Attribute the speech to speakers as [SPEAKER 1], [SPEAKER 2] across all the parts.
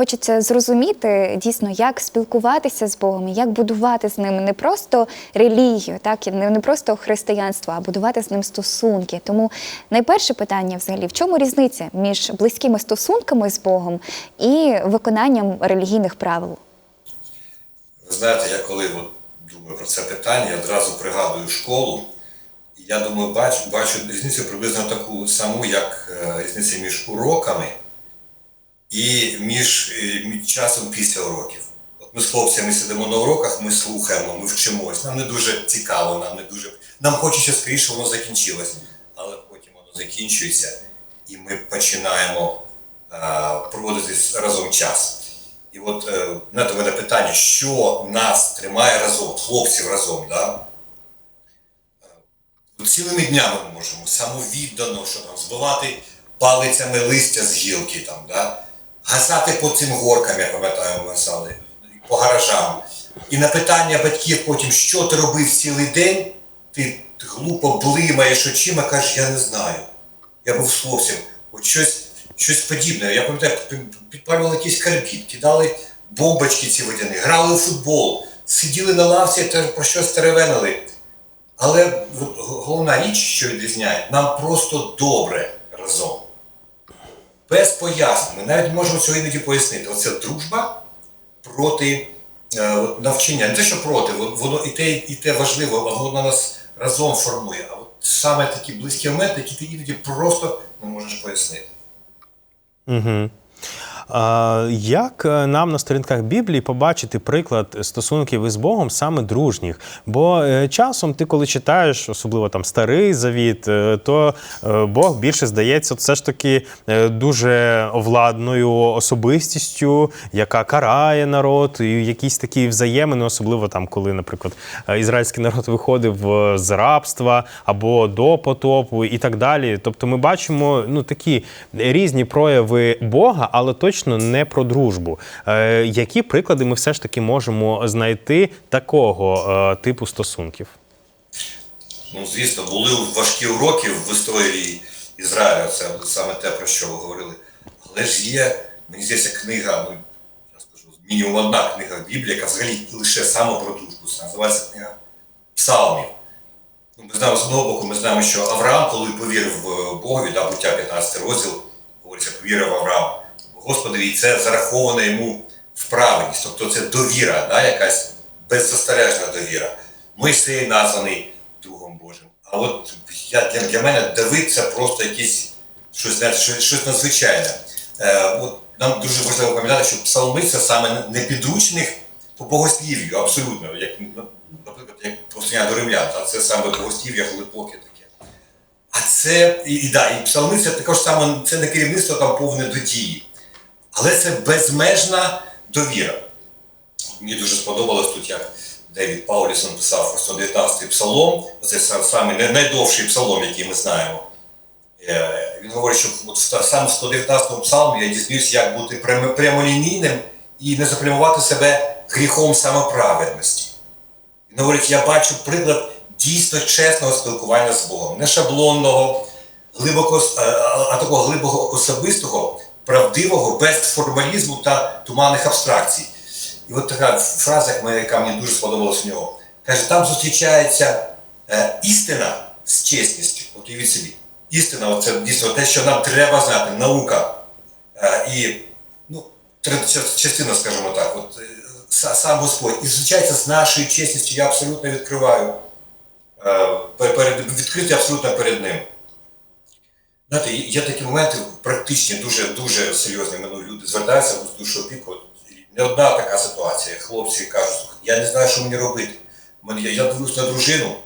[SPEAKER 1] хочеться зрозуміти дійсно, як спілкуватися з Богом, як будувати з ним не просто релігію, так і не просто християнство, а будувати з ним стосунки. Тому найперше питання, взагалі, в чому різниця між близькими стосунками з Богом і виконанням релігійних правил?
[SPEAKER 2] Ви знаєте, я коли думаю про це питання, я одразу пригадую школу. Я думаю, бачу, бачу різницю приблизно таку саму, як е, різниця між уроками і між, е, між часом після уроків. От ми з хлопцями сидимо на уроках, ми слухаємо, ми вчимось. Нам не дуже цікаво, нам не дуже. Нам хочеться скоріше воно закінчилось. Але потім воно закінчується, і ми починаємо е, проводити разом час. І от е, знаєте, мене питання, що нас тримає разом, хлопців разом, да? От цілими днями ми можемо самовіддано, що там, збивати палицями листя з гілки, там, да? Гасати по цим горкам, я пам'ятаю, ми гасали, по гаражам. І на питання батьків потім, що ти робив цілий день, ти глупо блимаєш очима, кажеш, я не знаю. Я був хлопцем. От щось, щось подібне. Я пам'ятаю, під- підпалювали якісь карбід, кидали бомбочки ці водяні, грали у футбол, сиділи на лавці та про щось теревенили. Але головна річ, що відрізняє, нам просто добре разом. Без пояснень. Ми навіть можемо цього іноді пояснити. Оце дружба проти е, навчання. Не те, що проти, воно і те, і те важливо, воно нас разом формує. А от саме такі близькі моменти, які ти іноді просто не можеш пояснити.
[SPEAKER 3] Угу. Як е, нам на сторінках Біблії побачити приклад стосунків із Богом саме дружніх? Бо е, часом ти, коли читаєш, особливо там старий завіт, е, то Бог більше здається, все ж таки дуже владною особистістю, яка карає народ, і якісь такі взаємини, особливо там, коли, наприклад, ізраїльський народ виходив з рабства або до потопу і так далі. Тобто ми бачимо ну, такі різні прояви Бога, але точно не про дружбу. Е, які приклади ми все ж таки можемо знайти такого е, типу стосунків?
[SPEAKER 2] Ну, звісно, були важкі уроки в історії Ізраїля, це саме те, про що ви говорили. Але ж є, мені здається, книга, ну, я скажу, мінімум одна книга в Біблії, яка взагалі лише саме про дружбу. Це називається книга Псалмів. Ну, ми знаємо з одного боку, ми знаємо, що Авраам, коли повірив Богові, да, буття 15 розділ, говориться, повірив Авраам Господові, і це зараховано йому в. Тобто це довіра, да, якась беззастережна довіра. Мойсей названий Другом Божим. А от я, для, для мене Давид це просто якийсь щось, щось, щось надзвичайне. Е, от нам дуже важливо пам'ятати, що псалми це саме не підручник по богослів'ю, абсолютно, як, наприклад, як послання до римлян, та це саме богослів'я глибоке таке. А це і, і, да, і псалми це також саме це не керівництво там повне до дії. Але це безмежна довіра. Мені дуже сподобалось тут, як Девід Паулісон писав про 119-й псалом, це сам- самий найдовший псалом, який ми знаємо. Е, Він говорить, що саме в 119-му псалмі я дізнаюся, як бути прямолінійним і не заплямувати себе гріхом самоправедності. Він говорить, я бачу приклад дійсно чесного спілкування з Богом, не шаблонного, глибоко, а, а- такого глибоко особистого, правдивого, без формалізму та туманних абстракцій. І от така фраза, яка мені- дуже сподобалась в нього. Каже, там зустрічається е, істина з чесністю. От уявіть собі. Істина, це дійсно те, що нам треба знати, наука. Е, і ну, частина, скажімо так, от, е, сам Господь. І зустрічається з нашою чесністю, я абсолютно відкриваю. Перед, відкритий абсолютно перед ним. Знаєте, є такі моменти практичні, дуже дуже серйозні. Мене люди звертаються в душу опіку. Не одна така ситуація. Хлопці кажуть, я не знаю, що мені робити. Я, я дивлюсь на дружину,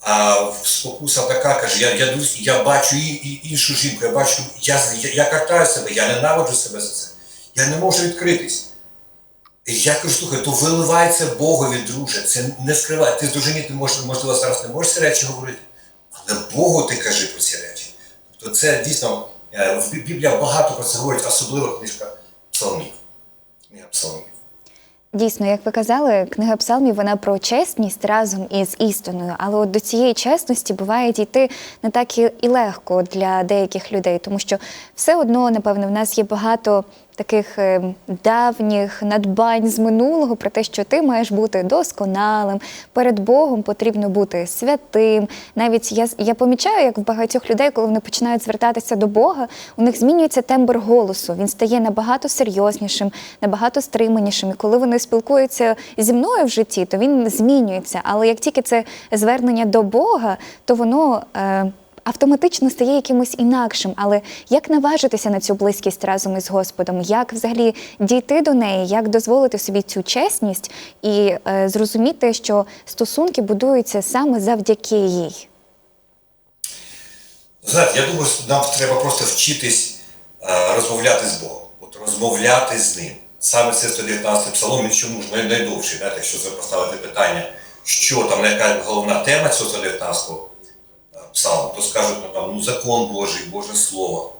[SPEAKER 2] а спокуса така каже, я, я, дивлюсь, я бачу і, іншу жінку, я бачу, я, я, я картаю себе, я ненавиджу себе за це. Я не можу відкритись. Я кажу, слухай, то виливається Богові, друже, це не скривай. Ти з дружині, ти можеш, можливо, зараз не можеш ці речі говорити, але Богу ти кажи про ці речі. Тобто це дійсно, е, в Біблія багато про це говорить, особливо книжка псалмів. Книга псалмів.
[SPEAKER 1] Дійсно, як ви казали, книга псалмів вона про чесність разом із істиною. Але от до цієї чесності буває дійти не так і легко для деяких людей, тому що все одно, напевно, в нас є багато таких е, давніх надбань з минулого про те, що ти маєш бути досконалим, перед Богом потрібно бути святим. Навіть я, я помічаю, як в багатьох людей, коли вони починають звертатися до Бога, у них змінюється тембр голосу. Він стає набагато серйознішим, набагато стриманішим. І коли вони спілкуються зі мною в житті, то він змінюється. Але як тільки це звернення до Бога, то воно. Е, автоматично стає якимось інакшим. Але як наважитися на цю близькість разом із Господом? Як взагалі дійти до неї, як дозволити собі цю чесність і е, зрозуміти, що стосунки будуються саме завдяки їй?
[SPEAKER 2] Знаєте, я думаю, що нам треба просто вчитись е, розмовляти з Богом. От розмовляти з ним. Саме це 119 псалом, він чому ж най- найдовший, знаєте, якщо ви поставити питання, що там, яка головна тема цього 119 псалму, то скажуть, ну там ну, закон Божий, Боже Слово.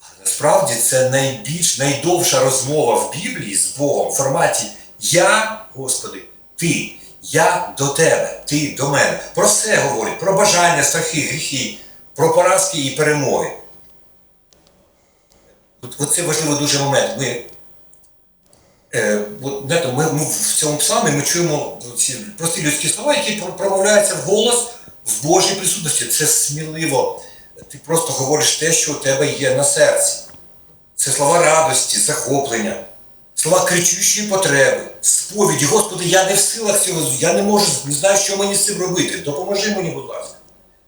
[SPEAKER 2] Але насправді це найбільш найдовша розмова в Біблії з Богом в форматі Я, Господи, Ти, я до тебе, ти до мене. Про все говорить, про бажання, страхи, гріхи, про поразки і перемоги. От, от важливий дуже момент. Ми, е, от, знаєте, ми, ми в цьому псалмі ми чуємо ці прості людські слова, які про- промовляються вголос в Божій присутності. Це сміливо. Ти просто говориш те, що у тебе є на серці. Це слова радості, захоплення, слова кричущої потреби, сповіді. Господи, я не в силах цього, я не можу, не знаю, що мені з цим робити. Допоможи мені, будь ласка.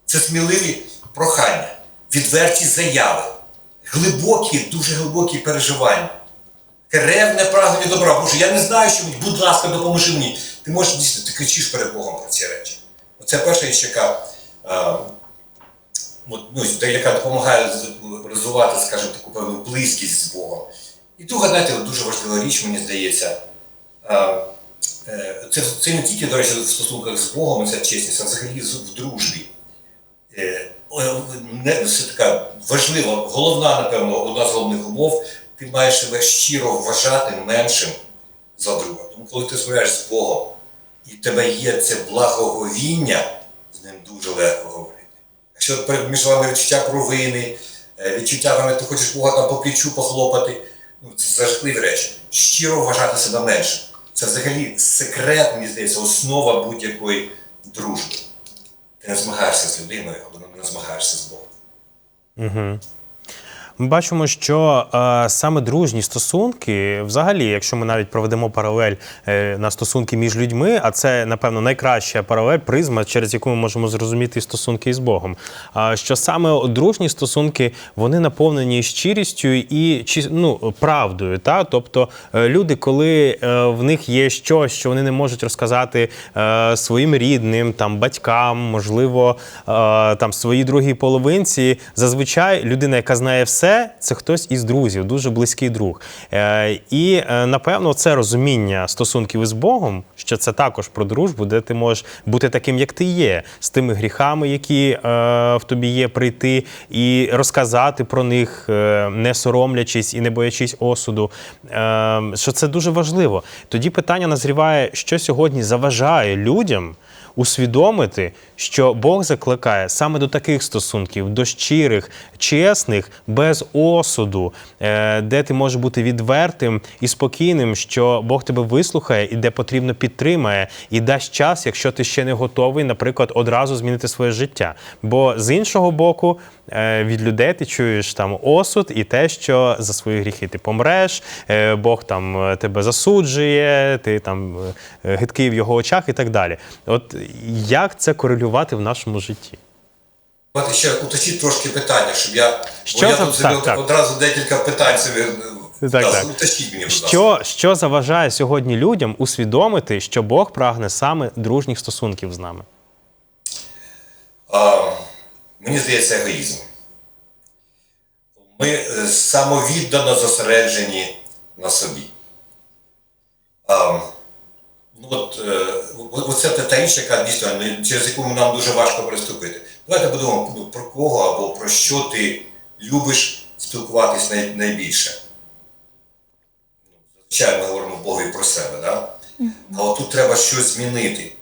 [SPEAKER 2] Це сміливі прохання, відверті заяви, глибокі, дуже глибокі переживання. Ревне прагнення добра. Боже, я не знаю, що мені, будь ласка, допоможи мені. Ти можеш дійсно, ти кричиш перед Богом про ці речі. Це перша яка, ну, яка допомагає розвивати, скажімо, таку певну близькість з Богом. І друга, знаєте, дуже важлива річ, мені здається. Е, це, це не тільки, до речі, в стосунках з Богом, ця чесність, а взагалі в дружбі. Е, не, це така важлива, головна, напевно, одна з головних умов, ти маєш себе щиро вважати меншим за друга. Тому коли ти розмовляєш з Богом, і в тебе є це благоговіння, з ним дуже легко говорити. Якщо перед між вами відчуття провини, е, відчуття вами, ти хочеш Бога там по плечу похлопати, ну, це жахливі речі. Щиро вважати себе меншим. Це взагалі секрет, мені здається, основа будь-якої дружби. Ти не змагаєшся з людиною, або не змагаєшся з Богом.
[SPEAKER 3] Угу. Ми бачимо, що е, саме дружні стосунки, взагалі, якщо ми навіть проведемо паралель е, на стосунки між людьми, а це, напевно, найкраща паралель, призма, через яку ми можемо зрозуміти стосунки із Богом. А що саме дружні стосунки вони наповнені щирістю і ну, правдою. Та? Тобто е, люди, коли е, в них є щось, що вони не можуть розказати е, своїм рідним, там, батькам, можливо, е, там, своїй другій половинці, зазвичай людина, яка знає все, це хтось із друзів, дуже близький друг. Е, І е, напевно це розуміння стосунків із Богом, що це також про дружбу, де ти можеш бути таким, як ти є, з тими гріхами, які е, в тобі є, прийти і розказати про них, не соромлячись і не боячись осуду. Що це дуже важливо. Тоді питання назріває, що сьогодні заважає людям усвідомити, що Бог закликає саме до таких стосунків, до щирих, чесних, без осуду, е, де ти можеш бути відвертим і спокійним, що Бог тебе вислухає і де потрібно підтримає, і дасть час, якщо ти ще не готовий, наприклад, одразу змінити своє життя. Бо з іншого боку, від людей ти чуєш там осуд і те, що за свої гріхи ти помреш, е, Бог там е, тебе засуджує, ти там е, гидкий в його очах і так далі. От як це корелювати в нашому житті?
[SPEAKER 2] Давайте ще уточніть трошки питання, щоб я.
[SPEAKER 3] Що
[SPEAKER 2] бо я тут
[SPEAKER 3] так, так.
[SPEAKER 2] одразу декілька питань собі. е,
[SPEAKER 3] Так,
[SPEAKER 2] да,
[SPEAKER 3] так.
[SPEAKER 2] Уточніть мені, будь ласка.
[SPEAKER 3] Що, що заважає сьогодні людям усвідомити, що Бог прагне саме дружніх стосунків з нами?
[SPEAKER 2] А, мені здається, егоїзм. Ми е, самовіддано зосереджені на собі. А, ну от, е, оце та- річ, яка дійсно ну, через яку нам дуже важко приступити. Давайте подумаємо, ну, про кого або про що ти любиш спілкуватись найбільше. Звичайно, ми говоримо Богу і про себе, да? а от тут треба щось змінити.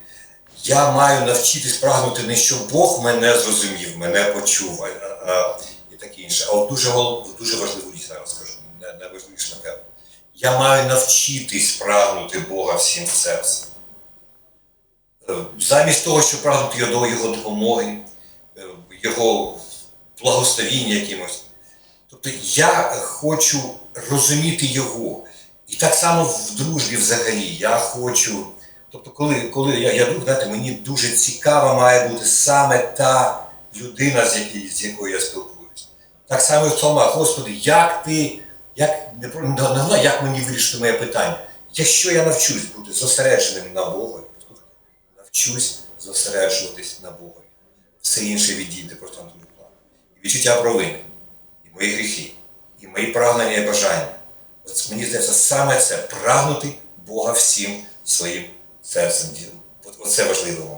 [SPEAKER 2] Я маю навчитись прагнути не щоб Бог мене зрозумів, мене почув а, а, і таке інше. А от дуже, гол- дуже важливу річ зараз скажу, най- найважливіше, напевно. Я маю навчитись прагнути Бога всім серцем. Е, Замість того, щоб прагнути його, його допомоги, е, його благословіння якимось. Тобто я хочу розуміти його. І так само в дружбі взагалі. Я хочу. Тобто, коли, коли я, я знаєте, мені дуже цікава має бути саме та людина, з, якої, з якою я спілкуюсь. Так само і Господи, як ти, як, не, про- не як мені вирішити моє питання? Якщо я навчусь бути зосередженим на Богові, навчусь зосереджуватись на Богові, все інше відійде просто на другий план. І відчуття провини, і мої гріхи, і мої прагнення і бажання. От мені здається, саме це прагнути Бога всім своїм От- Оце важливий момент.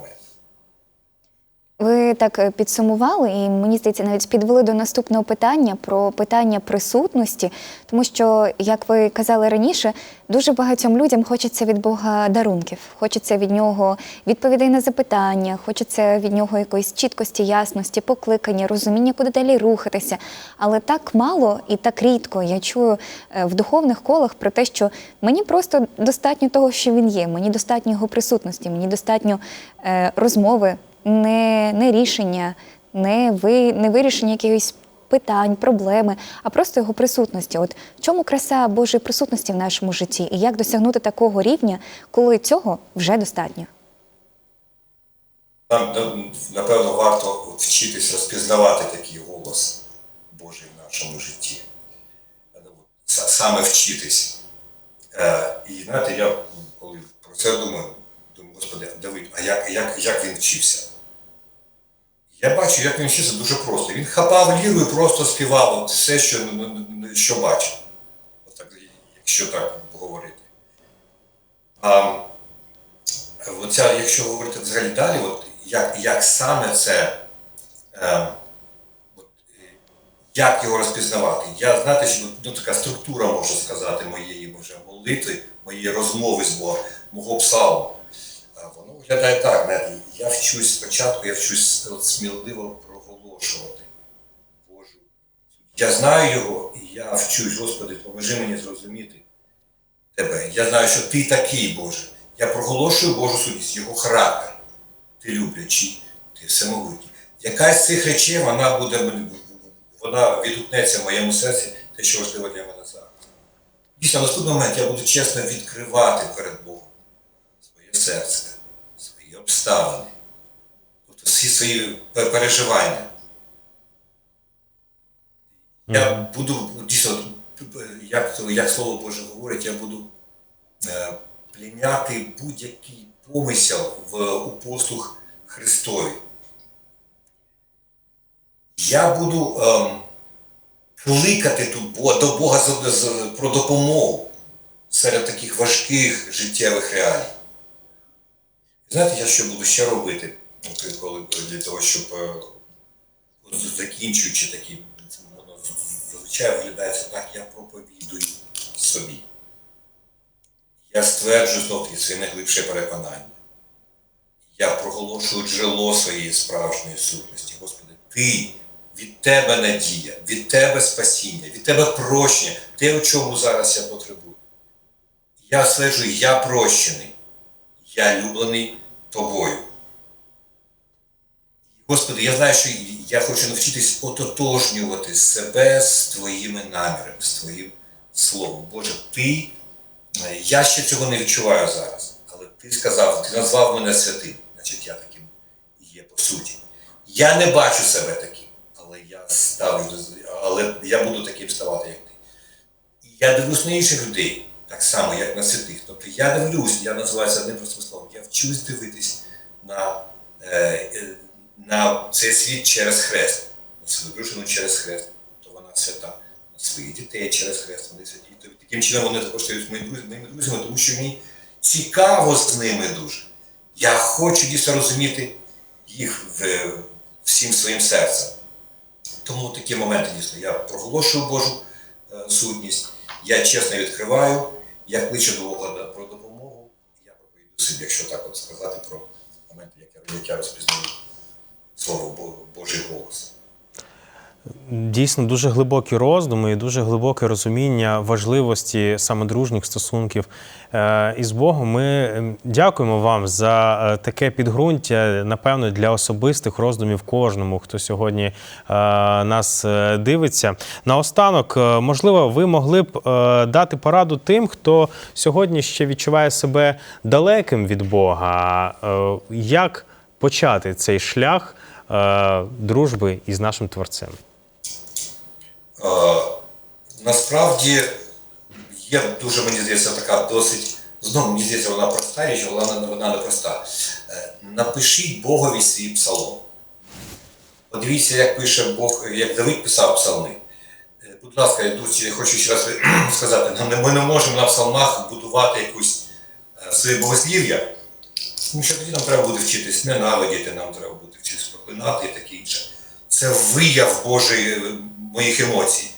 [SPEAKER 1] Ви так е, підсумували, і мені здається, навіть підвели до наступного питання про питання присутності, тому що, як ви казали раніше, дуже багатьом людям хочеться від Бога дарунків, хочеться від нього відповідей на запитання, хочеться від нього якоїсь чіткості, ясності, покликання, розуміння, куди далі рухатися. Але так мало і так рідко я чую е, в духовних колах про те, що мені просто достатньо того, що він є, мені достатньо його присутності, мені достатньо е, розмови не, не рішення, не, ви, не вирішення якихось питань, проблеми, а просто його присутності. От в чому краса Божої присутності в нашому житті, і як досягнути такого рівня, коли цього вже достатньо?
[SPEAKER 2] Нам напевно варто вчитись розпізнавати такий голос Божий в нашому житті. Ну, Саме вчитись. Е, і знаєте, я коли про це думаю, думаю, Господи, Давид, а як, як, як він вчився? Я бачу, як він вчився дуже просто. Він хапав ліру і просто співав от все, що, ну, ну, ну, що бачив. От так, якщо так говорити. А, Оця, якщо говорити взагалі далі, от як, як саме це, е, от, як його розпізнавати? Я знаєте, що ну, така структура, можу сказати, моєї може, молитви, моєї розмови з Богом, мого псалму. Виглядає так, я вчусь спочатку, я вчусь от, сміливо проголошувати Божу. Я знаю його, і я вчусь, Господи, поможи мені зрозуміти тебе. Я знаю, що ти такий, Боже. Я проголошую Божу сутність, його характер. Ти люблячий, ти всемогутній. Якась з цих речей вона буде, вона відгукнеться в моєму серці, те, що важливо для мене зараз. В наступний момент я буду чесно відкривати перед Богом своє серце, обставини, всі свої пе- переживання. Я буду дійсно, як, як Слово Боже говорить, я буду е, пліняти будь-який помисел в у послуг Христові. Я буду ем, кликати тут до Бога про допомогу серед таких важких життєвих реалій. Знаєте, я що буду ще робити, коли для того, щоб е, закінчуючи такі, воно зазвичай виглядає це так, я проповідую собі. Я стверджую знов таки своє найглибше переконання. Я проголошую джерело своєї справжньої сутності. Господи, Ти від Тебе надія, від Тебе спасіння, від Тебе прощення, те, у чому зараз я потребую. Я стверджую, я прощений, я люблений Тобою. Господи, я знаю, що я хочу навчитись ототожнювати себе з Твоїми намірами, з Твоїм Словом. Боже, Ти, я ще цього не відчуваю зараз, але Ти сказав, Ти назвав мене святим, значить я таким є по суті. Я не бачу себе таким, але я ставлю, але я буду таким ставати, як ти. І я дивлюсь на інших людей, так само, як на святих. Тобто я дивлюсь, я називаюся одним простим словом, я вчусь дивитись на, е, е, на цей світ через хрест, на свою дружину через хрест, то вона свята, на своїх дітей через хрест, вони святі. Тобто, таким чином вони також стають моїми друзями, тому що мені цікаво з ними дуже. Я хочу дійсно розуміти їх в, всім своїм серцем. Тому такі моменти дійсно я проголошую Божу е, сутність, я чесно відкриваю, я кличу до Бога про допомогу, і я проповідую собі, якщо так от сказати про моменти, як я, розпізнаю Слово Божий голос.
[SPEAKER 3] Дійсно, дуже глибокі роздуми і дуже глибоке розуміння важливості саме дружніх стосунків е, із Богом. Ми е, дякуємо вам за е, таке підґрунтя, напевно, для особистих роздумів кожному, хто сьогодні е, нас дивиться. Наостанок, можливо, ви могли б дати пораду тим, хто сьогодні ще відчуває себе далеким від Бога. Як почати цей шлях дружби із нашим Творцем?
[SPEAKER 2] Е, насправді є дуже, мені здається, така досить. Знову мені здається, вона проста річ, але вона, не проста. Е, напишіть Богові свій псалом. Подивіться, як пише Бог, як Давид писав псалми. Е, Будь ласка, я дуже хочу ще раз сказати, ми не можемо на псалмах будувати якусь своє богослів'я, тому що тоді нам треба буде вчитись ненавидіти, нам треба буде вчитись проклинати і таке інше. Це вияв Божої моїх емоцій.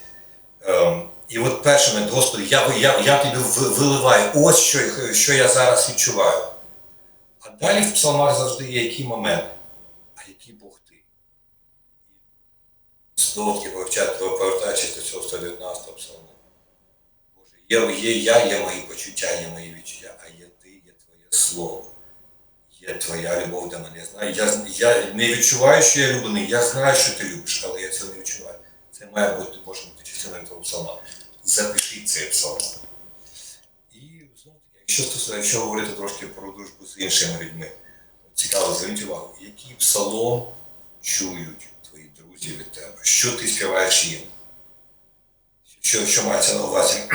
[SPEAKER 2] Ем, і от перше момент, Господи, я, я, я тобі виливаю, ось що, що я зараз відчуваю. А далі в псалмах завжди є який момент, а який Бог ти. Таки повчати, повертаючись до цього 119 псалму. Боже, є, є я, є мої почуття, є мої відчуття, а є ти, є твоє слово. Є твоя любов до мене. Я знаю, я, я не відчуваю, що я люблений, я знаю, що ти любиш, але я цього не відчуваю. Має бути, може бути частиною твого псалма. Запишіть цей псалм. І знову таки, якщо стосується, якщо говорити трошки про дружбу з іншими людьми, цікаво, зверніть увагу, який псалом чують твої друзі від тебе? Що ти співаєш їм? Що, що мається на увазі?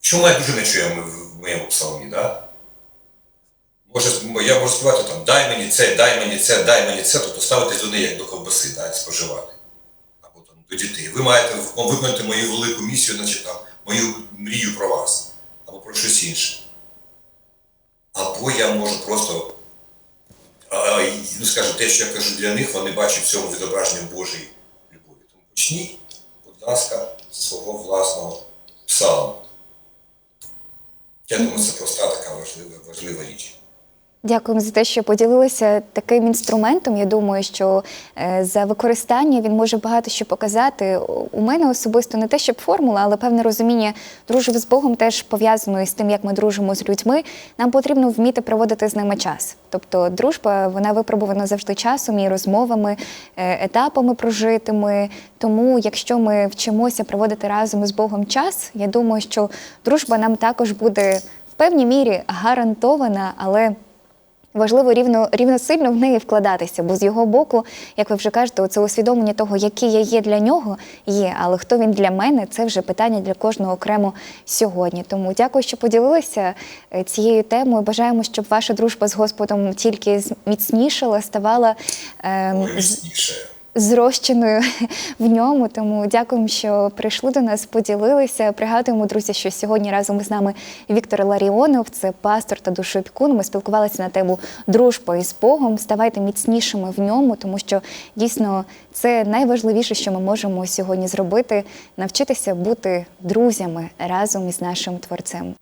[SPEAKER 2] Що моя дружина чує в- в моєму псалмі, да? Може, я можу співати там дай мені це, дай мені це, дай мені це, тобто ставитись до неї як до ковбаси, да, споживати. До дітей. Ви маєте виконати мою велику місію, значить там, мою мрію про вас, або про щось інше. Або я можу просто, ну скажімо, те, що я кажу для них, вони бачать в цьому відображення Божої любові. Тому почніть, будь ласка, свого власного псалму. Я думаю, це проста така важлива, важлива річ.
[SPEAKER 1] Дякуємо за те, що поділилися таким інструментом. Я думаю, що е, за використання він може багато що показати. У мене особисто не те, щоб формула, але певне розуміння дружби з Богом теж пов'язано із тим, як ми дружимо з людьми. Нам потрібно вміти проводити з ними час. Тобто, дружба вона випробувана завжди часом і розмовами, е, етапами прожитими. Тому, якщо ми вчимося проводити разом з Богом час, я думаю, що дружба нам також буде в певній мірі гарантована, але Важливо рівно, рівно сильно в неї вкладатися, бо з його боку, як ви вже кажете, це усвідомлення того, який я є для нього, є. Але хто він для мене, це вже питання для кожного окремо сьогодні. Тому дякую, що поділилися е, цією темою. Бажаємо, щоб ваша дружба з Господом тільки міцнішала, ставала ем,
[SPEAKER 2] міцніше.
[SPEAKER 1] Зрощеною в ньому. Тому дякуємо, що прийшли до нас, поділилися. Пригадуємо, друзі, що сьогодні разом з нами Віктор Ларіонов, це пастор та душоопікун. Ми спілкувалися на тему дружба із Богом. Ставайте міцнішими в ньому, тому що дійсно це найважливіше, що ми можемо сьогодні зробити навчитися бути друзями разом із нашим творцем.